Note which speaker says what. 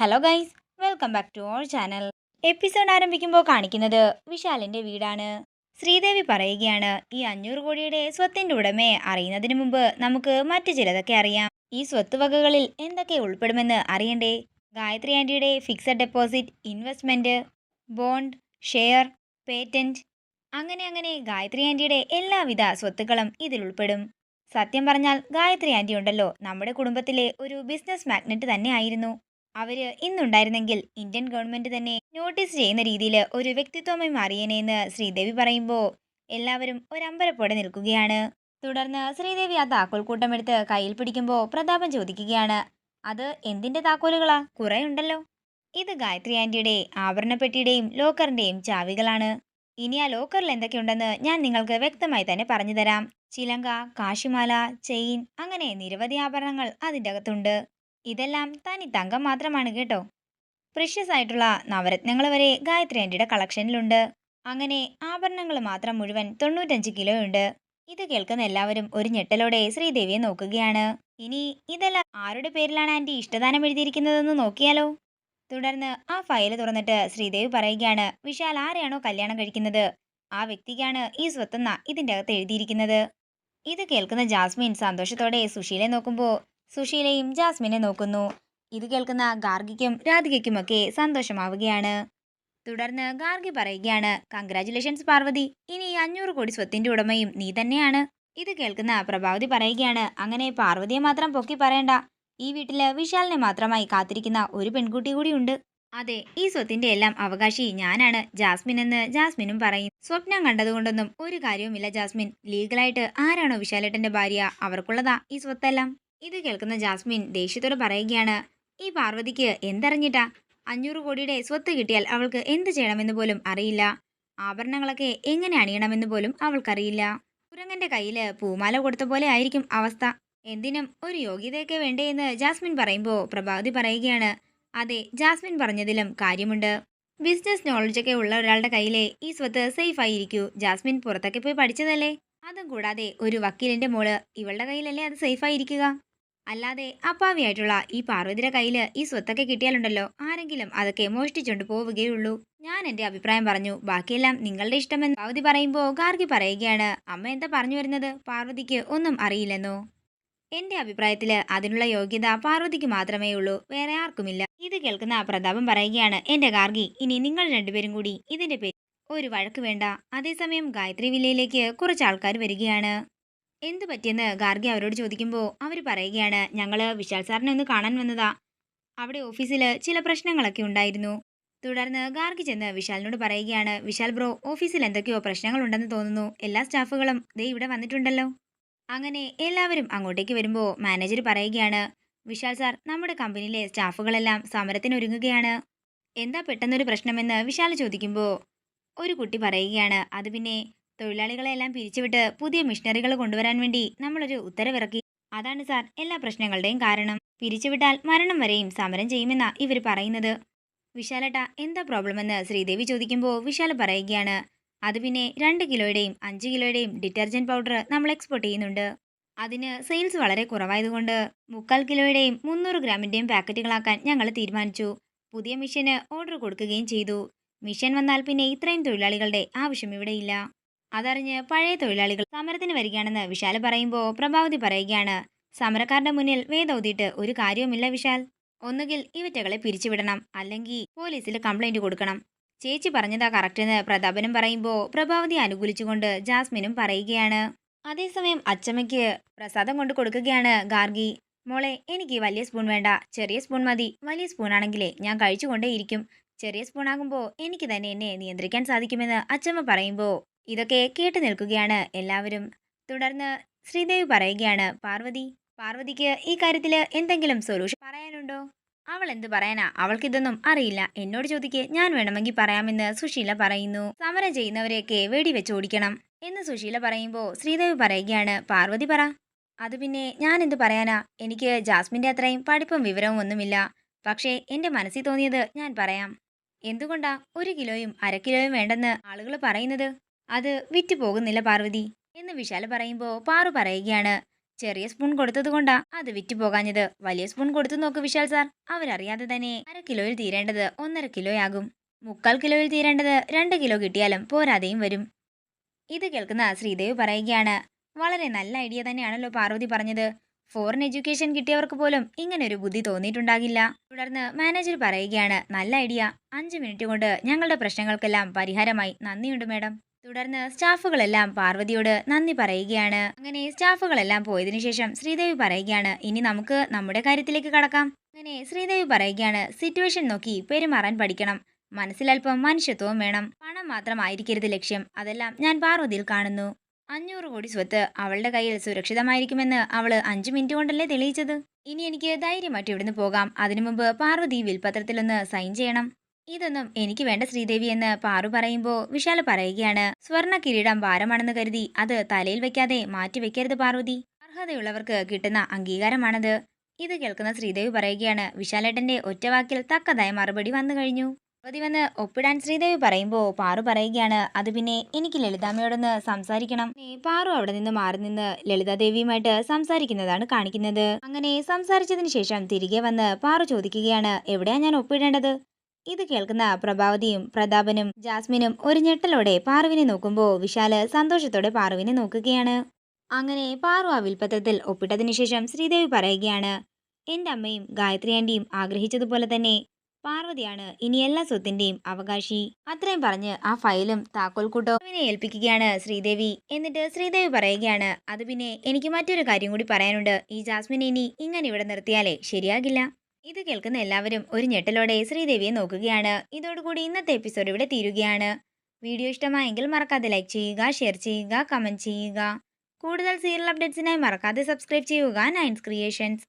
Speaker 1: Hello guys welcome back to our channel episode ആരംഭിക്കുമ്പോൾ കാണിക്കുന്നത് വിശാലിന്റെ വീടാണ്. ശ്രീദേവി പറയുകയാണ് ഈ അഞ്ഞൂറ് കോടിയുടെ സ്വത്തിന്റെ ഉടമയെ അറിയുന്നതിന് മുമ്പ് നമുക്ക് മറ്റു ചിലതൊക്കെ അറിയാം. ഈ സ്വത്ത് വകകളിൽ എന്തൊക്കെ ഉൾപ്പെടുമെന്ന് അറിയണ്ടേ? ഗായത്രി ആന്റിയുടെ fixed deposit investment bond share patent അങ്ങനെ അങ്ങനെ ഗായത്രി ആന്റിയുടെ എല്ലാവിധ സ്വത്തുക്കളും ഇതിൽ ഉൾപ്പെടും. സത്യം പറഞ്ഞാൽ ഗായത്രി ആന്റി ഉണ്ടല്ലോ. നമ്മുടെ കുടുംബത്തിലെ ഒരു ബിസിനസ് മാഗ്നറ്റ് തന്നെ അവർ ഇന്നുണ്ടായിരുന്നെങ്കിൽ ഇന്ത്യൻ ഗവൺമെന്റ് തന്നെ നോട്ടീസ് ചെയ്യുന്ന രീതിയിൽ ഒരു വ്യക്തിത്വമായി മാറിയേനെന്ന് ശ്രീദേവി പറയുമ്പോൾ എല്ലാവരും ഒരമ്പരപ്പോടെ നിൽക്കുകയാണ്. തുടർന്ന് ശ്രീദേവി ആ താക്കോൽ കൂട്ടമെടുത്ത് കയ്യിൽ പിടിക്കുമ്പോൾ പ്രതാപൻ ചോദിക്കുകയാണ് അത് എന്തിന്റെ താക്കോലുകളാ? കുറെ ഉണ്ടല്ലോ. ഇത് ഗായത്രി ആന്റിയുടെ ആഭരണപ്പെട്ടിയുടെയും ലോക്കറിന്റെയും ചാവികളാണ്. ഇനി ആ ലോക്കറിൽ എന്തൊക്കെയുണ്ടെന്ന് ഞാൻ നിങ്ങൾക്ക് വ്യക്തമായി തന്നെ പറഞ്ഞു തരാം. ചിലങ്ക കാശിമാല ചെയിൻ അങ്ങനെ നിരവധി ആഭരണങ്ങൾ അതിന്റെ അകത്തുണ്ട് ഇതെല്ലാം തനി തങ്കം മാത്രമാണ് കേട്ടോ. പ്രഷ്യസ് ആയിട്ടുള്ള നവരത്നങ്ങൾ വരെ ഗായത്രി ആന്റിയുടെ കളക്ഷനിലുണ്ട്. അങ്ങനെ ആഭരണങ്ങൾ മാത്രം മുഴുവൻ തൊണ്ണൂറ്റഞ്ച് കിലോ ഉണ്ട്. ഇത് കേൾക്കുന്ന എല്ലാവരും ഒരു ഞെട്ടലോടെ ശ്രീദേവിയെ നോക്കുകയാണ്. ഇനി ഇതെല്ലാം ആരുടെ പേരിലാണ് ആന്റി ഇഷ്ടദാനം എഴുതിയിരിക്കുന്നതെന്ന് നോക്കിയാലോ? തുടർന്ന് ആ ഫയൽ തുറന്നിട്ട് ശ്രീദേവി പറയുകയാണ് വിശാൽ ആരെയാണോ കല്യാണം കഴിക്കുന്നത്? ആ വ്യക്തിക്കാണ് ഈ സ്വത്തെന്ന ഇതിന്റെ അകത്ത് എഴുതിയിരിക്കുന്നത്. ഇത് കേൾക്കുന്ന ജാസ്മിൻ സന്തോഷത്തോടെ സുശീലെ നോക്കുമ്പോൾ സുശീലയും ജാസ്മിനെ നോക്കുന്നു. ഇത് കേൾക്കുന്ന ഗാർഗിക്കും രാധികയ്ക്കുമൊക്കെ സന്തോഷമാവുകയാണ്. തുടർന്ന് ഗാർഗി പറയുകയാണ് കൺഗ്രാറ്റുലേഷൻസ് പാർവതി. ഇനി അഞ്ഞൂറ് കോടി സ്വത്തിന്റെ ഉടമയും നീ തന്നെയാണ്. ഇത് കേൾക്കുന്ന പ്രഭാവതി പറയുകയാണ് അങ്ങനെ പാർവതിയെ മാത്രം പൊക്കി പറയണ്ട. ഈ വീട്ടിൽ വിശാലിനെ മാത്രമായി കാത്തിരിക്കുന്ന ഒരു പെൺകുട്ടി കൂടിയുണ്ട് അതെ ഈ സ്വത്തിന്റെ എല്ലാം അവകാശി ഞാനാണ് ജാസ്മിൻ എന്ന് ജാസ്മിനും പറയും. സ്വപ്നം കണ്ടതുകൊണ്ടൊന്നും ഒരു കാര്യവുമില്ല ജാസ്മിൻ. ലീഗലായിട്ട് ആരാണോ വിശാലേട്ടന്റെ ഭാര്യ അവർക്കുള്ളതാ ഈ സ്വത്തെല്ലാം. ഇത് കേൾക്കുന്ന ജാസ്മിൻ ദേഷ്യത്തോടെ പറയുകയാണ് ഈ പാർവതിക്ക് എന്തറിഞ്ഞിട്ടാ? അഞ്ഞൂറ് കോടിയുടെ സ്വത്ത് കിട്ടിയാൽ അവൾക്ക് എന്ത് ചെയ്യണമെന്ന് പോലും അറിയില്ല. ആഭരണങ്ങളൊക്കെ എങ്ങനെ അണിയണമെന്ന് പോലും അവൾക്കറിയില്ല. കുരങ്ങന്റെ കയ്യിൽ പൂമാല കൊടുത്ത പോലെ ആയിരിക്കും അവസ്ഥ. എന്തിനും ഒരു യോഗ്യതയൊക്കെ വേണ്ടേ എന്ന് ജാസ്മിൻ പറയുമ്പോൾ പ്രഭാവതി പറയുകയാണ് അതെ ജാസ്മിൻ പറഞ്ഞതിലും കാര്യമുണ്ട്. ബിസിനസ് നോളജൊക്കെ ഉള്ള ഒരാളുടെ കയ്യിലെ ഈ സ്വത്ത് സേഫ് ആയിരിക്കൂ. ജാസ്മിൻ പുറത്തൊക്കെ പോയി പഠിച്ചതല്ലേ? അതും കൂടാതെ ഒരു വക്കീലിന്റെ മോൾ ഇവളുടെ കയ്യിലല്ലേ അത് സേഫ് ആയിരിക്കുക? അല്ലാതെ അപ്പാവിയായിട്ടുള്ള ഈ പാർവതിയുടെ കയ്യിൽ ഈ സ്വത്തൊക്കെ കിട്ടിയാലുണ്ടല്ലോ. ആരെങ്കിലും അതൊക്കെ മോഷ്ടിച്ചുകൊണ്ട് പോവുകയുള്ളൂ. ഞാൻ എന്റെ അഭിപ്രായം പറഞ്ഞു. ബാക്കിയെല്ലാം നിങ്ങളുടെ ഇഷ്ടമെന്ന് പാർവതി പറയുമ്പോൾ ഗാർഗി പറയുകയാണ്. അമ്മ എന്താ പറഞ്ഞു വരുന്നത്? പാർവതിക്ക് ഒന്നും അറിയില്ലെന്നോ? എന്റെ അഭിപ്രായത്തിൽ അതിനുള്ള യോഗ്യത പാർവതിക്ക് മാത്രമേ ഉള്ളൂ. വേറെ ആർക്കുമില്ല. ഇത് കേൾക്കുന്ന പ്രതാപം പറയുകയാണ്. എന്റെ ഗാർഗി ഇനി നിങ്ങൾ രണ്ടുപേരും കൂടി ഇതിന്റെ പേര് ഒരു വഴക്ക് വേണ്ട. അതേസമയം ഗായത്രി വില്ലയിലേക്ക് കുറച്ച് ആൾക്കാർ വരികയാണ്. എന്തു പറ്റിയെന്ന് ഗാർഗി അവരോട് ചോദിക്കുമ്പോൾ അവർ പറയുകയാണ് ഞങ്ങൾ വിശാൽ സാറിനെ ഒന്ന് കാണാൻ വന്നതാ. അവിടെ ഓഫീസിൽ ചില പ്രശ്നങ്ങളൊക്കെ ഉണ്ടായിരുന്നു. തുടർന്ന് ഗാർഗി ചെന്ന് വിശാലിനോട് പറയുകയാണ് വിശാൽ ബ്രോ ഓഫീസിൽ എന്തൊക്കെയോ പ്രശ്നങ്ങളുണ്ടെന്ന് തോന്നുന്നു. എല്ലാ സ്റ്റാഫുകളും ദേ ഇവിടെ വന്നിട്ടുണ്ടല്ലോ. അങ്ങനെ എല്ലാവരും അങ്ങോട്ടേക്ക് വരുമ്പോൾ മാനേജർ പറയുകയാണ് വിശാൽ സാർ നമ്മുടെ കമ്പനിയിലെ സ്റ്റാഫുകളെല്ലാം സമരത്തിന് ഒരുങ്ങുകയാണ്. എന്താ പെട്ടെന്നൊരു പ്രശ്നമെന്ന് വിശാൽ ചോദിക്കുമ്പോൾ ഒരു കുട്ടി പറയുകയാണ് അത് പിന്നെ തൊഴിലാളികളെല്ലാം പിരിച്ചുവിട്ട് പുതിയ മിഷനറികൾ കൊണ്ടുവരാൻ വേണ്ടി നമ്മളൊരു ഉത്തരവിറക്കി. അതാണ് സാർ എല്ലാ പ്രശ്നങ്ങളുടെയും കാരണം. പിരിച്ചുവിട്ടാൽ മരണം വരെയും സമരം ചെയ്യുമെന്ന ഇവർ പറയുന്നത്. വിശാലട്ട എന്താ പ്രോബ്ലം എന്ന് ശ്രീദേവി ചോദിക്കുമ്പോൾ വിശാല പറയുകയാണ്. അത് പിന്നെ രണ്ട് കിലോയുടെയും അഞ്ച് കിലോയുടെയും ഡിറ്റർജന്റ് പൗഡർ നമ്മൾ എക്സ്പോർട്ട് ചെയ്യുന്നുണ്ട്. അതിന് സെയിൽസ് വളരെ കുറവായതുകൊണ്ട് മുക്കാൽ കിലോയുടെയും മുന്നൂറ് ഗ്രാമിന്റെയും പാക്കറ്റുകളാക്കാൻ ഞങ്ങൾ തീരുമാനിച്ചു. പുതിയ മിഷന് ഓർഡർ കൊടുക്കുകയും ചെയ്തു. മിഷൻ വന്നാൽ പിന്നെ ഇത്രയും തൊഴിലാളികളുടെ ആവശ്യം ഇവിടെയില്ല. അതറിഞ്ഞ് പഴയ തൊഴിലാളികൾ സമരത്തിന് വരികയാണെന്ന് വിശാൽ പറയുമ്പോൾ പ്രഭാവതി പറയുകയാണ് സമരക്കാരുടെ മുന്നിൽ വേദോതിയിട്ട് ഒരു കാര്യവുമില്ല വിശാൽ. ഒന്നുകിൽ ഇവറ്റകളെ പിരിച്ചുവിടണം അല്ലെങ്കിൽ പോലീസിൽ കംപ്ലൈന്റ് കൊടുക്കണം. ചേച്ചി പറഞ്ഞതാ കറക്റ്റ് എന്ന് പ്രതാപനും പറയുമ്പോൾ പ്രഭാവതി അനുകൂലിച്ചുകൊണ്ട് ജാസ്മിനും പറയുകയാണ് അതേസമയം അച്ചമ്മയ്ക്ക് പ്രസാദം കൊണ്ട് കൊടുക്കുകയാണ് ഗാർഗി. മോളെ എനിക്ക് വലിയ സ്പൂൺ വേണ്ട. ചെറിയ സ്പൂൺ മതി. വലിയ സ്പൂൺ ആണെങ്കിലേ ഞാൻ കഴിച്ചുകൊണ്ടേയിരിക്കും. ചെറിയ സ്പൂണാകുമ്പോൾ എനിക്ക് തന്നെ എന്നെ നിയന്ത്രിക്കാൻ സാധിക്കുമെന്ന് അച്ചമ്മ പറയുമ്പോൾ ഇതൊക്കെ കേട്ട് നിൽക്കുകയാണ് എല്ലാവരും. തുടർന്ന് ശ്രീദേവി പറയുകയാണ് പാർവതി പാർവതിക്ക് ഈ കാര്യത്തിൽ എന്തെങ്കിലും സൊല്യൂഷൻ പറയാനുണ്ടോ? അവൾ എന്ത് പറയാനാ? അവൾക്കിതൊന്നും അറിയില്ല. എന്നോട് ചോദിക്ക് ഞാൻ വേണമെങ്കിൽ പറയാമെന്ന് സുശീല പറയുന്നു. സമരം ചെയ്യുന്നവരെയൊക്കെ വെടിവെച്ച് ഓടിക്കണം. എന്ന് സുശീല പറയുമ്പോൾ ശ്രീദേവി പറയുകയാണ് പാർവതി പറ. അത് പിന്നെ ഞാൻ എന്ത് പറയാനാ? എനിക്ക് ജാസ്മിന്റെ അത്രയും പഠിപ്പും വിവരവും ഒന്നുമില്ല. പക്ഷേ എന്റെ മനസ്സിൽ തോന്നിയത് ഞാൻ പറയാം. എന്തുകൊണ്ടാ? ഒരു കിലോയും അര കിലോയും വേണ്ടെന്ന് ആളുകൾ പറയുന്നത്? അത് വിറ്റ് പോകുന്നില്ല പാർവതി. എന്ന് വിശാൽ പറയുമ്പോൾ പാറു പറയുകയാണ്. ചെറിയ സ്പൂൺ കൊടുത്തത് കൊണ്ടാ അത് വിറ്റ് പോകാഞ്ഞത് വലിയ സ്പൂൺ കൊടുത്തു നോക്ക് വിശാൽ സാർ അവരറിയാതെ തന്നെ അര കിലോയിൽ തീരേണ്ടത് ഒന്നര കിലോയാകും മുക്കാൽ കിലോയിൽ തീരേണ്ടത് രണ്ട് കിലോ കിട്ടിയാലും പോരാതെയും വരും. ഇത് കേൾക്കുന്ന ശ്രീദേവ് പറയുകയാണ്. വളരെ നല്ല ഐഡിയ തന്നെയാണല്ലോ പാർവതി പറഞ്ഞത്. ഫോറിൻ എഡ്യൂക്കേഷൻ കിട്ടിയവർക്ക് പോലും ഇങ്ങനെ ഒരു ബുദ്ധി തോന്നിയിട്ടുണ്ടാകില്ല. തുടർന്ന് മാനേജർ പറയുകയാണ് നല്ല ഐഡിയ അഞ്ച് മിനിറ്റ് കൊണ്ട് ഞങ്ങളുടെ പ്രശ്നങ്ങൾക്കെല്ലാം പരിഹാരമായി. നന്ദിയുണ്ട് മാഡം തുടർന്ന് സ്റ്റാഫുകളെല്ലാം പാർവതിയോട് നന്ദി പറയുകയാണ്. അങ്ങനെ സ്റ്റാഫുകളെല്ലാം പോയതിനു ശേഷം ശ്രീദേവി പറയുകയാണ് ഇനി നമുക്ക് നമ്മുടെ കാര്യത്തിലേക്ക് കടക്കാം. അങ്ങനെ ശ്രീദേവി പറയുകയാണ് സിറ്റുവേഷൻ നോക്കി പെരുമാറാൻ പഠിക്കണം. മനസ്സിലല്പം മനുഷ്യത്വവും വേണം. പണം മാത്രമായിരിക്കരുത് ലക്ഷ്യം. അതെല്ലാം ഞാൻ പാർവതിയിൽ കാണുന്നു. അഞ്ഞൂറ് കോടി സ്വത്ത് അവളുടെ കയ്യിൽ സുരക്ഷിതമായിരിക്കുമെന്ന് അവൾ അഞ്ചു മിനിറ്റ് കൊണ്ടല്ലേ തെളിയിച്ചത്? ഇനി എനിക്ക് ധൈര്യമായിട്ട് ഇവിടുന്ന് പോകാം. അതിനു മുമ്പ് പാർവതി വിൽപത്രത്തിലൊന്ന് സൈൻ ചെയ്യണം. ഇതൊന്നും എനിക്ക് വേണ്ട ശ്രീദേവി എന്ന് പാറു പറയുമ്പോൾ വിശാല പറയുകയാണ്. സ്വർണ കിരീടം ഭാരമാണെന്ന് കരുതി അത് തലയിൽ വെക്കാതെ മാറ്റി വെക്കരുത് പാർവതി. അർഹതയുള്ളവർക്ക് കിട്ടുന്ന അംഗീകാരമാണത്. ഇത് കേൾക്കുന്ന ശ്രീദേവി പറയുകയാണ് വിശാലേട്ടന്റെ ഒറ്റവാക്കിൽ തക്കതായ മറുപടി വന്നു കഴിഞ്ഞു. പാർവതി വന്ന് ഒപ്പിടാൻ ശ്രീദേവി പറയുമ്പോൾ പാറു പറയുകയാണ് അത് പിന്നെ എനിക്ക് ലളിതാമ്മയോടൊന്ന് സംസാരിക്കണം. പാറു അവിടെ നിന്ന് മാറി നിന്ന് ലളിതാദേവിയുമായിട്ട് സംസാരിക്കുന്നതാണ് കാണിക്കുന്നത്. അങ്ങനെ സംസാരിച്ചതിന് ശേഷം തിരികെ വന്ന് പാറു ചോദിക്കുകയാണ് എവിടെയാ ഞാൻ ഒപ്പിടേണ്ടത്? ഇത് കേൾക്കുന്ന പ്രഭാവതിയും പ്രതാപനും ജാസ്മിനും ഒരു ഞെട്ടലോടെ പാറുവിനെ നോക്കുമ്പോൾ വിശാൽ സന്തോഷത്തോടെ പാറുവിനെ നോക്കുകയാണ്. അങ്ങനെ പാറു ആ വിൽപ്പത്രത്തിൽ ഒപ്പിട്ടതിനു ശേഷം ശ്രീദേവി പറയുകയാണ് എന്റെ അമ്മയും ഗായത്രി ആന്റിയും ആഗ്രഹിച്ചതുപോലെ തന്നെ പാർവതിയാണ് ഇനി എല്ലാ സ്വത്തിന്റെയും അവകാശി അത്രയും പറഞ്ഞ് ആ ഫയലും താക്കോൽ കൂട്ടോവിനെ ഏൽപ്പിക്കുകയാണ് ശ്രീദേവി. എന്നിട്ട് ശ്രീദേവി പറയുകയാണ് അത് പിന്നെ എനിക്ക് മറ്റൊരു കാര്യം കൂടി പറയാനുണ്ട്. ഈ ജാസ്മിനെ ഇനി ഇങ്ങനെ ഇവിടെ നിർത്തിയാലേ ശരിയാകില്ല. ഇത് കേൾക്കുന്ന എല്ലാവരും ഒരു ഞെട്ടലോടെ ശ്രീദേവിയെ നോക്കുകയാണ്. ഇതോടുകൂടി ഇന്നത്തെ എപ്പിസോഡ് ഇവിടെ തീരുകയാണ്. വീഡിയോ ഇഷ്ടമായെങ്കിൽ മറക്കാതെ ലൈക്ക് ചെയ്യുക ഷെയർ ചെയ്യുക കമന്റ് ചെയ്യുക. കൂടുതൽ സീരിയൽ അപ്ഡേറ്റ്സിനായി മറക്കാതെ സബ്സ്ക്രൈബ് ചെയ്യുക നയൻസ് ക്രിയേഷൻസ്